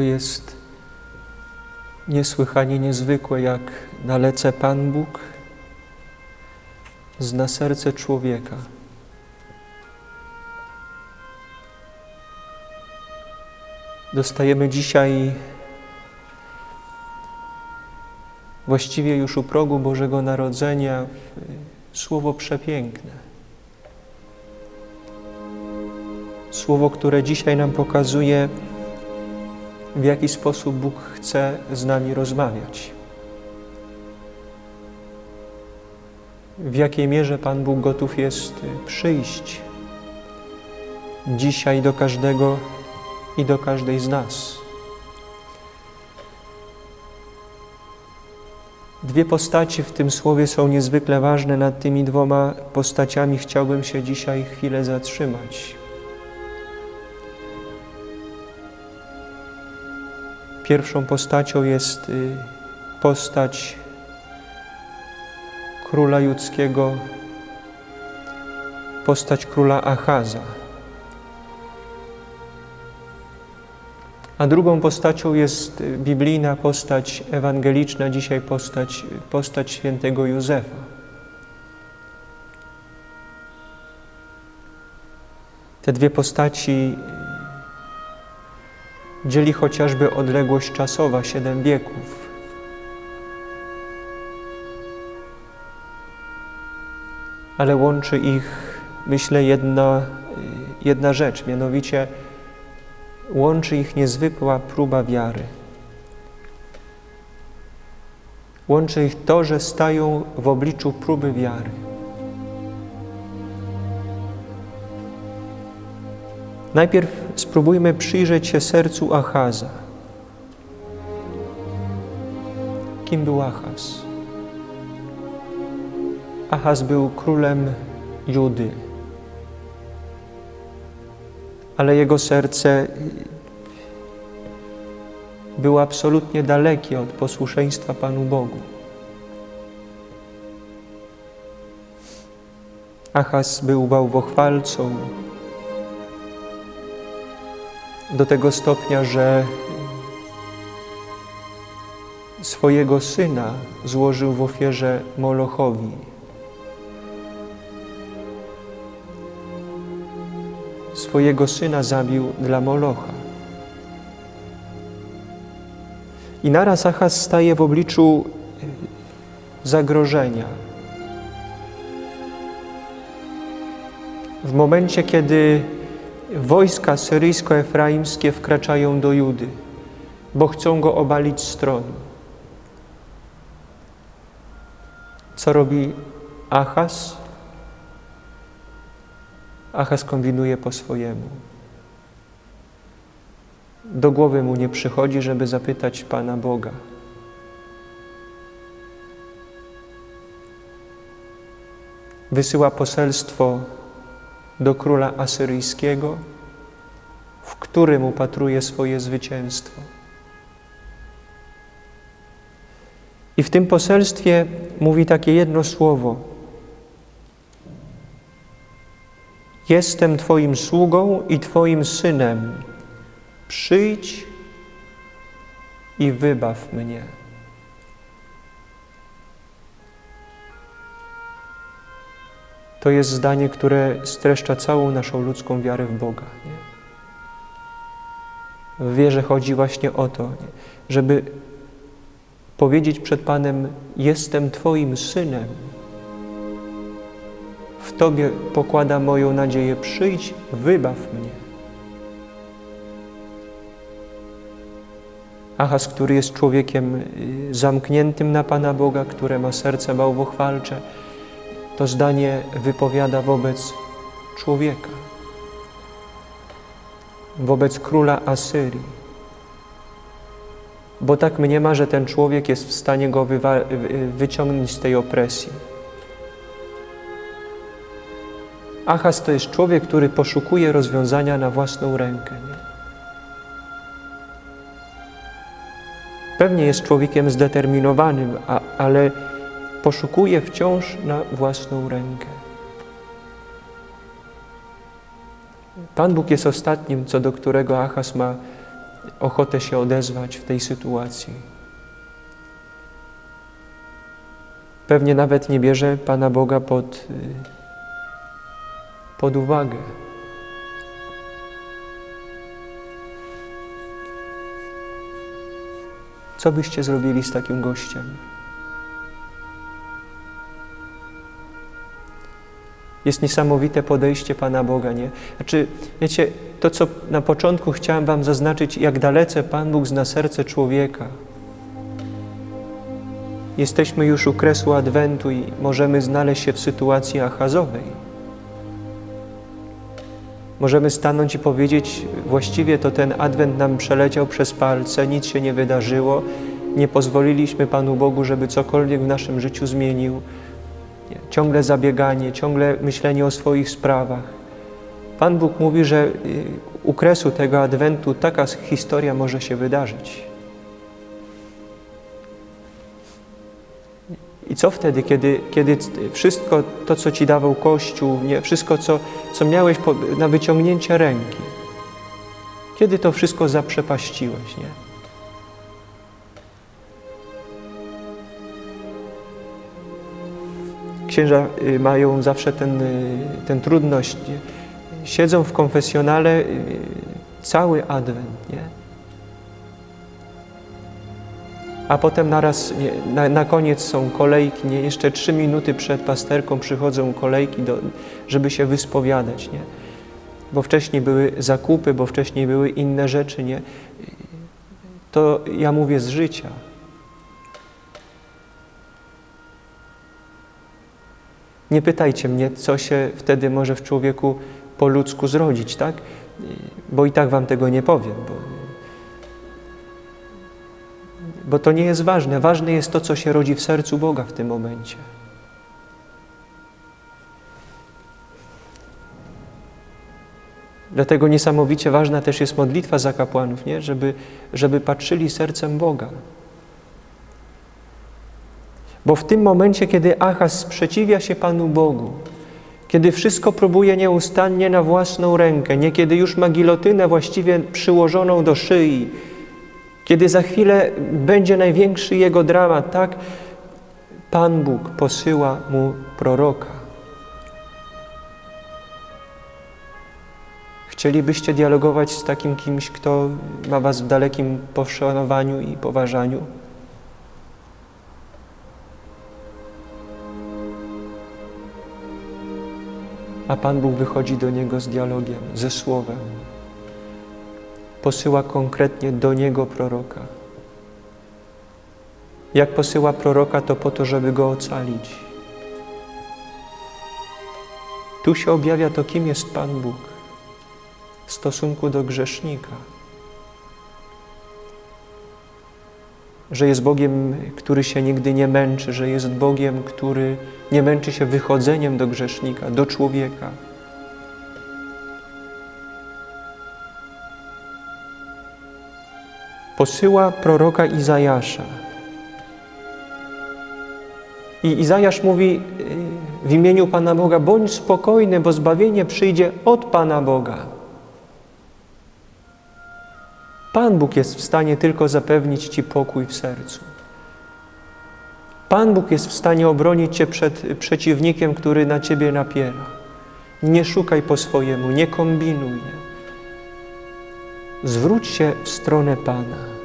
to jest niesłychanie niezwykłe, jak dalece Pan Bóg zna serce człowieka. Dostajemy dzisiaj właściwie już u progu Bożego Narodzenia słowo przepiękne. Słowo, które dzisiaj nam pokazuje, w jaki sposób Bóg chce z nami rozmawiać. W jakiej mierze Pan Bóg gotów jest przyjść dzisiaj do każdego i do każdej z nas. Dwie postaci w tym słowie są niezwykle ważne. Nad tymi dwoma postaciami chciałbym się dzisiaj chwilę zatrzymać. Pierwszą postacią jest y, postać króla judzkiego, postać króla Achaza. A drugą postacią jest y, biblijna postać ewangeliczna, dzisiaj postać, postać świętego Józefa. Te dwie postaci dzieli chociażby odległość czasowa, siedem wieków. Ale łączy ich, myślę, jedna, jedna rzecz, mianowicie łączy ich niezwykła próba wiary. Łączy ich to, że stają w obliczu próby wiary. Najpierw spróbujmy przyjrzeć się sercu Achaza. Kim był Achaz? Achaz był królem Judy, ale jego serce było absolutnie dalekie od posłuszeństwa Panu Bogu. Achaz był bałwochwalcą, do tego stopnia, że swojego syna złożył w ofierze Molochowi. Swojego syna zabił dla Molocha. I naraz Achaz staje w obliczu zagrożenia. W momencie, kiedy wojska syryjsko-efraimskie wkraczają do Judy, bo chcą go obalić z tronu. Co robi Achaz? Achaz kombinuje po swojemu. Do głowy mu nie przychodzi, żeby zapytać Pana Boga. Wysyła poselstwo do króla asyryjskiego, w którym upatruje swoje zwycięstwo. I w tym poselstwie mówi takie jedno słowo: Jestem Twoim sługą i Twoim synem. Przyjdź i wybaw mnie. To jest zdanie, które streszcza całą naszą ludzką wiarę w Boga. Nie? W wierze chodzi właśnie o to, nie? żeby powiedzieć przed Panem: Jestem Twoim synem. W Tobie pokładam moją nadzieję. Przyjdź, wybaw mnie. Achaz, który jest człowiekiem y, zamkniętym na Pana Boga, które ma serce bałwochwalcze, to zdanie wypowiada wobec człowieka, wobec króla Asyrii. Bo tak mniema, że ten człowiek jest w stanie go wyciągnąć z tej opresji. Achaz to jest człowiek, który poszukuje rozwiązania na własną rękę. Nie? Pewnie jest człowiekiem zdeterminowanym, a, ale poszukuje wciąż na własną rękę. Pan Bóg jest ostatnim, co do którego Achaz ma ochotę się odezwać w tej sytuacji. Pewnie nawet nie bierze Pana Boga pod, y, pod uwagę. Co byście zrobili z takim gościem? Jest niesamowite podejście Pana Boga, nie? Znaczy, wiecie, to co na początku chciałem Wam zaznaczyć, jak dalece Pan Bóg zna serce człowieka. Jesteśmy już u kresu Adwentu i możemy znaleźć się w sytuacji achazowej. Możemy stanąć i powiedzieć, właściwie to ten Adwent nam przeleciał przez palce, nic się nie wydarzyło, nie pozwoliliśmy Panu Bogu, żeby cokolwiek w naszym życiu zmienił. Ciągle zabieganie, ciągle myślenie o swoich sprawach. Pan Bóg mówi, że y, u kresu tego Adwentu taka historia może się wydarzyć. I co wtedy, kiedy, kiedy wszystko to, co Ci dawał Kościół, nie, wszystko, co, co miałeś po, na wyciągnięcie ręki, kiedy to wszystko zaprzepaściłeś, nie? Księża y, mają zawsze ten, y, ten trudność, nie? siedzą w konfesjonale y, cały Adwent, nie? a potem naraz, nie, na, na koniec są kolejki, nie? jeszcze trzy minuty przed pasterką przychodzą kolejki, do, żeby się wyspowiadać, nie? bo wcześniej były zakupy, bo wcześniej były inne rzeczy, nie? To ja mówię z życia. Nie pytajcie mnie, co się wtedy może w człowieku po ludzku zrodzić, tak? Bo i tak wam tego nie powiem, bo bo to nie jest ważne. Ważne jest to, co się rodzi w sercu Boga w tym momencie. Dlatego niesamowicie ważna też jest modlitwa za kapłanów, nie? Żeby, żeby patrzyli sercem Boga. Bo w tym momencie, kiedy Achaz sprzeciwia się Panu Bogu, kiedy wszystko próbuje nieustannie na własną rękę, niekiedy już ma gilotynę właściwie przyłożoną do szyi, kiedy za chwilę będzie największy jego dramat, tak? Pan Bóg posyła mu proroka. Chcielibyście dialogować z takim kimś, kto ma was w dalekim poszanowaniu i poważaniu? A Pan Bóg wychodzi do niego z dialogiem, ze słowem posyła konkretnie do niego proroka. Jak posyła proroka, to po to, żeby go ocalić. Tu się objawia to, kim jest Pan Bóg w stosunku do grzesznika. Że jest Bogiem, który się nigdy nie męczy, że jest Bogiem, który nie męczy się wychodzeniem do grzesznika, do człowieka. posyła proroka Izajasza. I Izajasz mówi y, w imieniu Pana Boga, bądź spokojny, bo zbawienie przyjdzie od Pana Boga. Pan Bóg jest w stanie tylko zapewnić Ci pokój w sercu. Pan Bóg jest w stanie obronić Cię przed przeciwnikiem, który na Ciebie napiera. Nie szukaj po swojemu, nie kombinuj. Zwróć się w stronę Pana.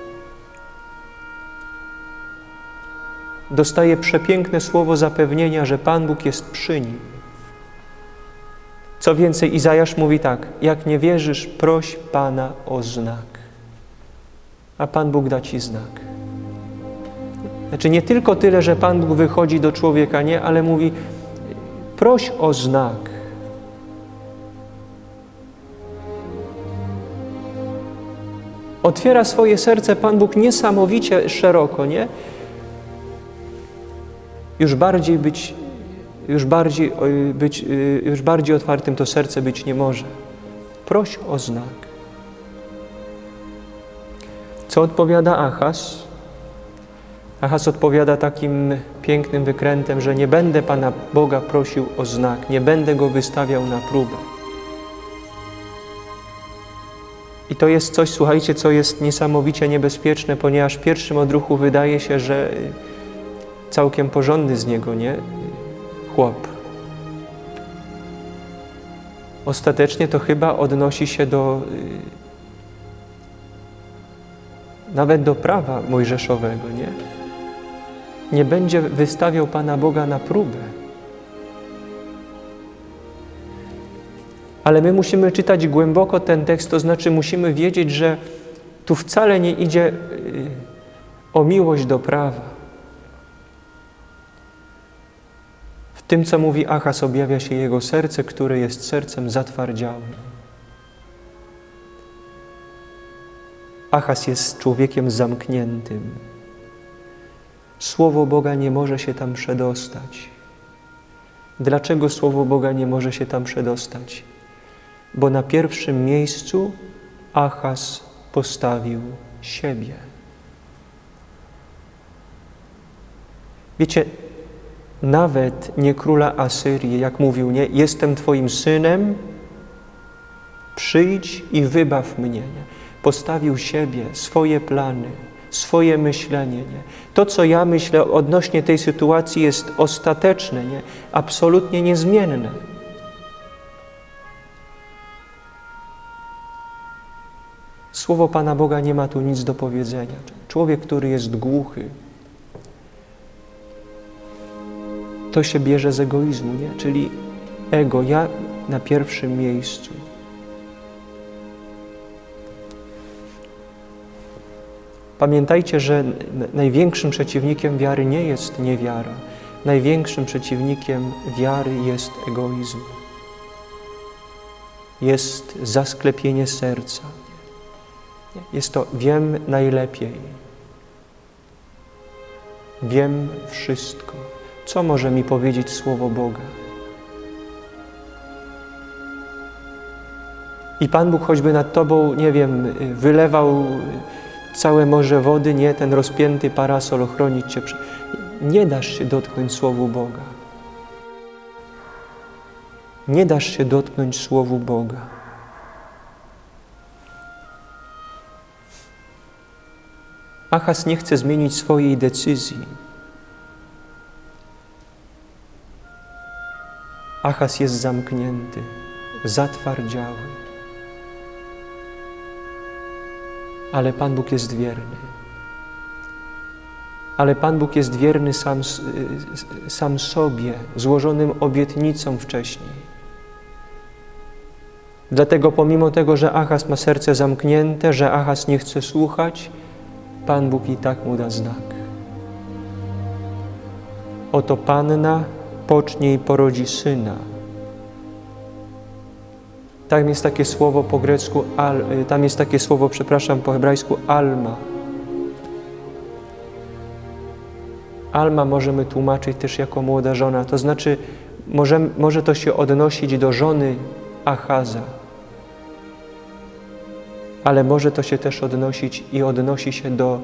dostaje przepiękne słowo zapewnienia, że Pan Bóg jest przy nim. Co więcej, Izajasz mówi tak: Jak nie wierzysz, proś Pana o znak, a Pan Bóg da ci znak. Znaczy nie tylko tyle, że Pan Bóg wychodzi do człowieka, nie, ale mówi: proś o znak. Otwiera swoje serce Pan Bóg niesamowicie szeroko, nie? już bardziej być, już bardziej, być, y, już bardziej otwartym to serce być nie może. Proś o znak. Co odpowiada Achas? Achas odpowiada takim pięknym wykrętem, że nie będę Pana Boga prosił o znak, nie będę Go wystawiał na próbę. I to jest coś, słuchajcie, co jest niesamowicie niebezpieczne, ponieważ w pierwszym odruchu wydaje się, że całkiem porządny z niego, nie? Chłop. Ostatecznie to chyba odnosi się do y, nawet do prawa mojżeszowego, nie? Nie będzie wystawiał Pana Boga na próbę. Ale my musimy czytać głęboko ten tekst, to znaczy musimy wiedzieć, że tu wcale nie idzie y, o miłość do prawa. W tym, co mówi Achas, objawia się jego serce, które jest sercem zatwardziałym. Achas jest człowiekiem zamkniętym. Słowo Boga nie może się tam przedostać. Dlaczego Słowo Boga nie może się tam przedostać? Bo na pierwszym miejscu Achaz postawił siebie. Wiecie, nawet nie króla Asyrii, jak mówił, nie, jestem Twoim synem, przyjdź i wybaw mnie. Nie? Postawił siebie, swoje plany, swoje myślenie. Nie? To, co ja myślę odnośnie tej sytuacji jest ostateczne, nie? absolutnie niezmienne. Słowo Pana Boga nie ma tu nic do powiedzenia. Człowiek, który jest głuchy, to się bierze z egoizmu, nie? czyli ego, ja na pierwszym miejscu. Pamiętajcie, że największym przeciwnikiem wiary nie jest niewiara. Największym przeciwnikiem wiary jest egoizm. Jest zasklepienie serca. Jest to wiem najlepiej. Wiem wszystko. Co może mi powiedzieć Słowo Boga? I Pan Bóg choćby nad Tobą, nie wiem, wylewał całe morze wody, nie, ten rozpięty parasol ochronić Cię. Nie dasz się dotknąć Słowu Boga. Nie dasz się dotknąć Słowu Boga. Achas nie chce zmienić swojej decyzji. Achas jest zamknięty, zatwardziały. Ale Pan Bóg jest wierny. Ale Pan Bóg jest wierny sam, sam sobie, złożonym obietnicom wcześniej. Dlatego pomimo tego, że Achas ma serce zamknięte, że Achas nie chce słuchać, Pan Bóg i tak mu da znak. Oto Panna pocznie i porodzi syna. Tam jest takie słowo po grecku, al, y, tam jest takie słowo, przepraszam, po hebrajsku alma. Alma możemy tłumaczyć też jako młoda żona, to znaczy może, może to się odnosić do żony Achaza, ale może to się też odnosić i odnosi się do,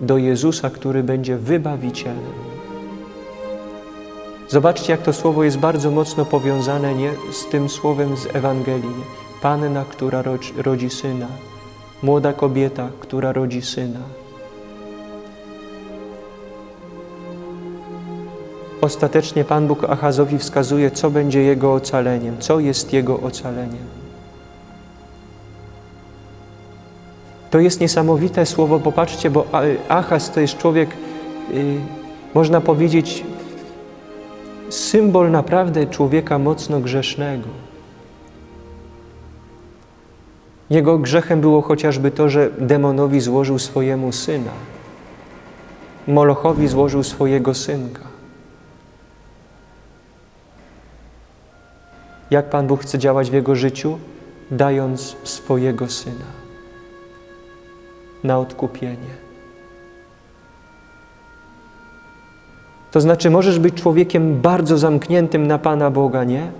do Jezusa, który będzie wybawicielem. Zobaczcie, jak to słowo jest bardzo mocno powiązane nie, z tym słowem z Ewangelii. Panna, która rodzi, rodzi syna, młoda kobieta, która rodzi syna. Ostatecznie Pan Bóg Achazowi wskazuje, co będzie jego ocaleniem, co jest jego ocaleniem. To jest niesamowite słowo, popatrzcie, bo Achaz to jest człowiek, yy, można powiedzieć, symbol naprawdę człowieka mocno grzesznego. Jego grzechem było chociażby to, że demonowi złożył swojemu syna, Molochowi złożył swojego synka. Jak Pan Bóg chce działać w jego życiu? Dając swojego syna na odkupienie. To znaczy, możesz być człowiekiem bardzo zamkniętym na Pana Boga, nie?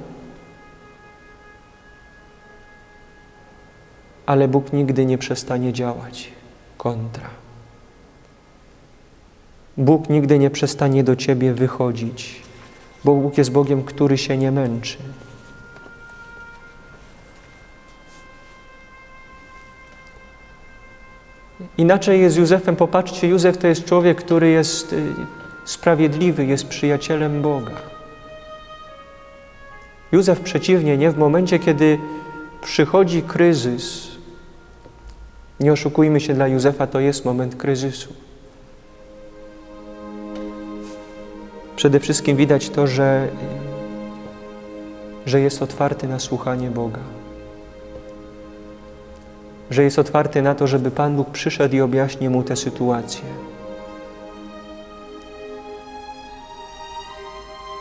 Ale Bóg nigdy nie przestanie działać. Kontra. Bóg nigdy nie przestanie do ciebie wychodzić, bo Bóg jest Bogiem, który się nie męczy. Inaczej jest z Józefem. Popatrzcie, Józef to jest człowiek, który jest y, sprawiedliwy, jest przyjacielem Boga. Józef przeciwnie, nie? W momencie, kiedy przychodzi kryzys, nie oszukujmy się, dla Józefa to jest moment kryzysu. Przede wszystkim widać to, że, że jest otwarty na słuchanie Boga. Że jest otwarty na to, żeby Pan Bóg przyszedł i objaśnił mu tę sytuację.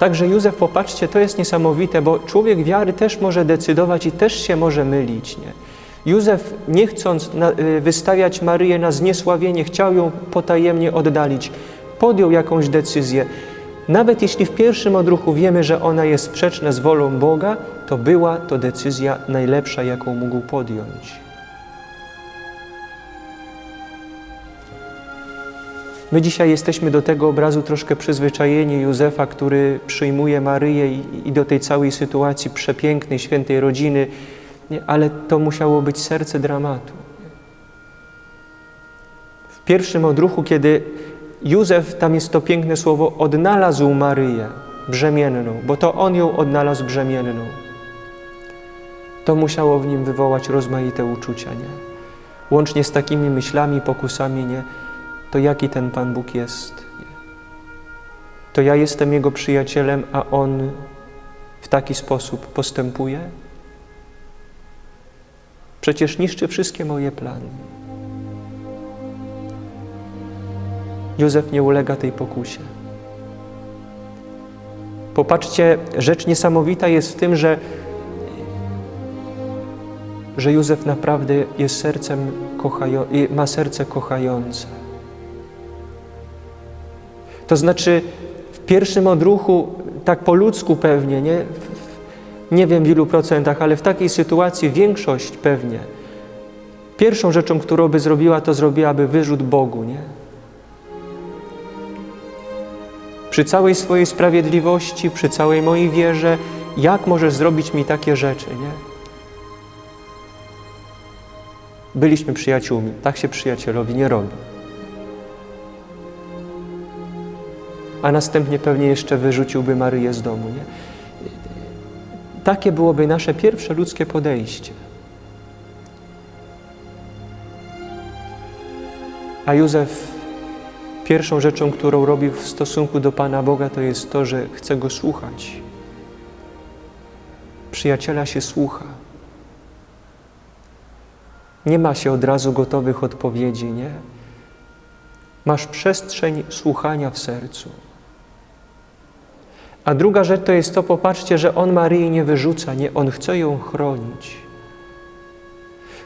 Także Józef, popatrzcie, to jest niesamowite, bo człowiek wiary też może decydować i też się może mylić. Nie? Józef, nie chcąc y, wystawiać Maryję na zniesławienie, chciał ją potajemnie oddalić. Podjął jakąś decyzję. Nawet jeśli w pierwszym odruchu wiemy, że ona jest sprzeczna z wolą Boga, to była to decyzja najlepsza, jaką mógł podjąć. My dzisiaj jesteśmy do tego obrazu troszkę przyzwyczajeni Józefa, który przyjmuje Maryję i, i do tej całej sytuacji przepięknej, świętej rodziny, nie? ale to musiało być serce dramatu. W pierwszym odruchu, kiedy Józef, tam jest to piękne słowo, odnalazł Maryję brzemienną, bo to on ją odnalazł brzemienną. To musiało w nim wywołać rozmaite uczucia, nie? Łącznie z takimi myślami, pokusami, nie? To jaki ten Pan Bóg jest? To ja jestem Jego przyjacielem, a On w taki sposób postępuje? Przecież niszczy wszystkie moje plany. Józef nie ulega tej pokusie. Popatrzcie, rzecz niesamowita jest w tym, że, że Józef naprawdę jest sercem kochają, ma serce kochające. To znaczy, w pierwszym odruchu, tak po ludzku pewnie, nie, nie wiem w ilu procentach, ale w takiej sytuacji większość pewnie, pierwszą rzeczą, którą by zrobiła, to zrobiłaby wyrzut Bogu, nie? Przy całej swojej sprawiedliwości, przy całej mojej wierze, jak możesz zrobić mi takie rzeczy, nie? Byliśmy przyjaciółmi. Tak się przyjacielowi nie robi. A następnie pewnie jeszcze wyrzuciłby Maryję z domu, nie? Takie byłoby nasze pierwsze ludzkie podejście. A Józef pierwszą rzeczą, którą robi w stosunku do Pana Boga, to jest to, że chce Go słuchać. Przyjaciela się słucha. Nie ma się od razu gotowych odpowiedzi, nie? Masz przestrzeń słuchania w sercu. A druga rzecz to jest to, popatrzcie, że On Maryi nie wyrzuca, nie, On chce ją chronić.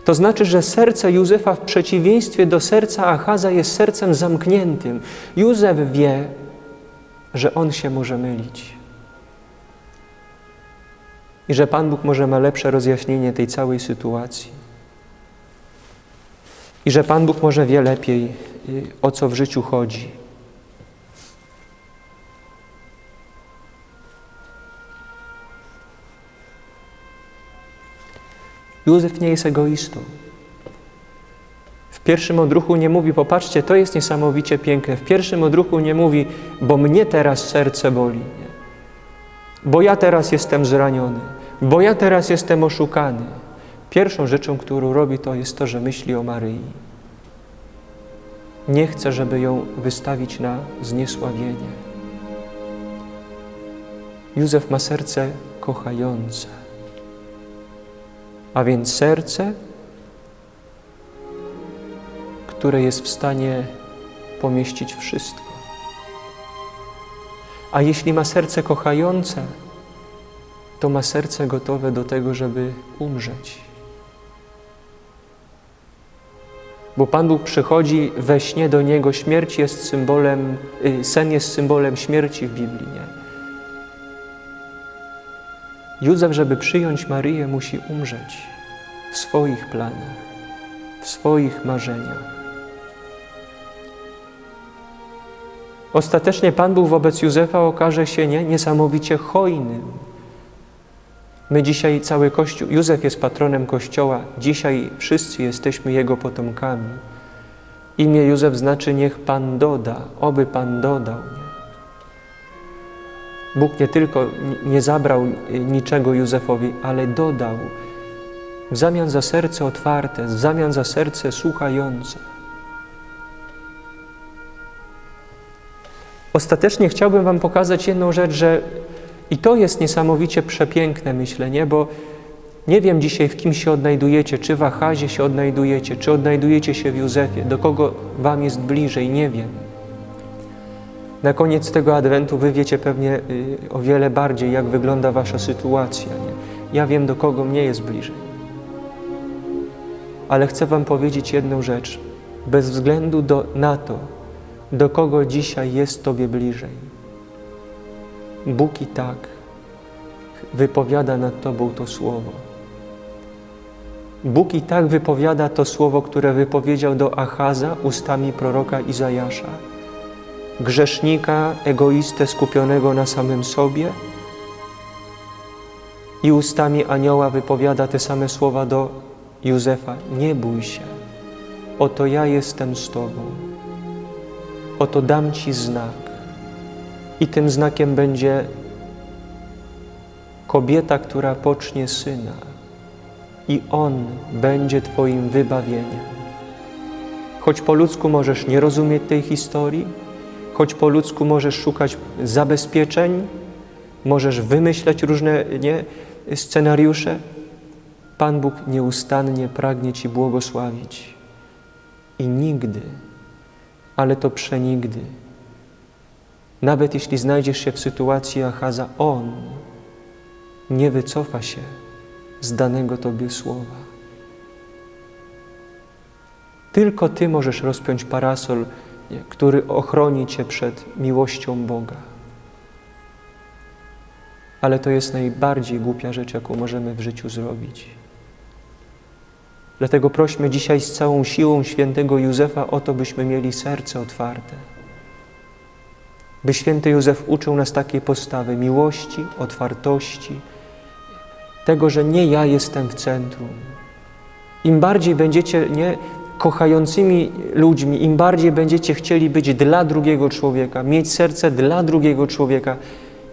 To znaczy, że serce Józefa w przeciwieństwie do serca Achaza jest sercem zamkniętym. Józef wie, że on się może mylić. I że Pan Bóg może ma lepsze rozjaśnienie tej całej sytuacji. I że Pan Bóg może wie lepiej, y, o co w życiu chodzi. Józef nie jest egoistą. W pierwszym odruchu nie mówi, popatrzcie, to jest niesamowicie piękne. W pierwszym odruchu nie mówi, bo mnie teraz serce boli, nie? bo ja teraz jestem zraniony, bo ja teraz jestem oszukany. Pierwszą rzeczą, którą robi, to jest to, że myśli o Maryi. Nie chce, żeby ją wystawić na zniesławienie. Józef ma serce kochające a więc serce, które jest w stanie pomieścić wszystko. A jeśli ma serce kochające, to ma serce gotowe do tego, żeby umrzeć. Bo Pan Bóg przychodzi we śnie do niego, śmierć jest symbolem, y, sen jest symbolem śmierci w Biblii. Nie? Józef, żeby przyjąć Maryję, musi umrzeć w swoich planach, w swoich marzeniach. Ostatecznie Pan Bóg wobec Józefa okaże się nie, niesamowicie hojnym. My dzisiaj cały Kościół, Józef jest patronem Kościoła, dzisiaj wszyscy jesteśmy Jego potomkami. Imię Józef znaczy niech Pan doda, oby Pan dodał. Nie? Bóg nie tylko nie- zabrał niczego Józefowi, ale dodał w zamian za serce otwarte, w zamian za serce słuchające. Ostatecznie chciałbym Wam pokazać jedną rzecz, że i to jest niesamowicie przepiękne myślenie, bo nie wiem dzisiaj, w kim się odnajdujecie, czy w Achazie się odnajdujecie, czy odnajdujecie się w Józefie, do kogo Wam jest bliżej, nie wiem. Na koniec tego adwentu Wy wiecie pewnie y, o wiele bardziej, jak wygląda Wasza sytuacja. Nie? Ja wiem, do kogo mnie jest bliżej. Ale chcę Wam powiedzieć jedną rzecz. Bez względu do, na to, do kogo dzisiaj jest Tobie bliżej. Bóg i tak wypowiada nad Tobą to słowo. Bóg i tak wypowiada to słowo, które wypowiedział do Achaza ustami proroka Izajasza. Grzesznika, egoistę skupionego na samym sobie i ustami anioła wypowiada te same słowa do Józefa. Nie bój się, oto ja jestem z Tobą. Oto dam Ci znak. I tym znakiem będzie kobieta, która pocznie syna. I on będzie Twoim wybawieniem. Choć po ludzku możesz nie rozumieć tej historii, choć po ludzku możesz szukać zabezpieczeń, możesz wymyślać różne nie, scenariusze, Pan Bóg nieustannie pragnie Ci błogosławić. I nigdy, ale to przenigdy, nawet jeśli znajdziesz się w sytuacji Achaza, On nie wycofa się z danego Tobie słowa. Tylko Ty możesz rozpiąć parasol, który ochroni Cię przed miłością Boga. Ale to jest najbardziej głupia rzecz, jaką możemy w życiu zrobić. Dlatego prośmy dzisiaj z całą siłą świętego Józefa o to, byśmy mieli serce otwarte. By święty Józef uczył nas takiej postawy miłości, otwartości, tego, że nie ja jestem w centrum. Im bardziej będziecie nie kochającymi ludźmi, im bardziej będziecie chcieli być dla drugiego człowieka, mieć serce dla drugiego człowieka,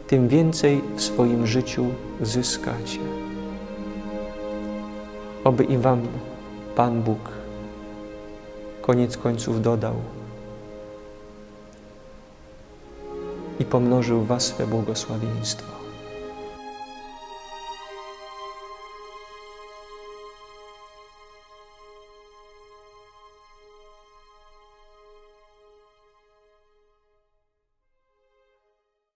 tym więcej w swoim życiu zyskacie. Oby i Wam Pan Bóg koniec końców dodał i pomnożył Was swe błogosławieństwo.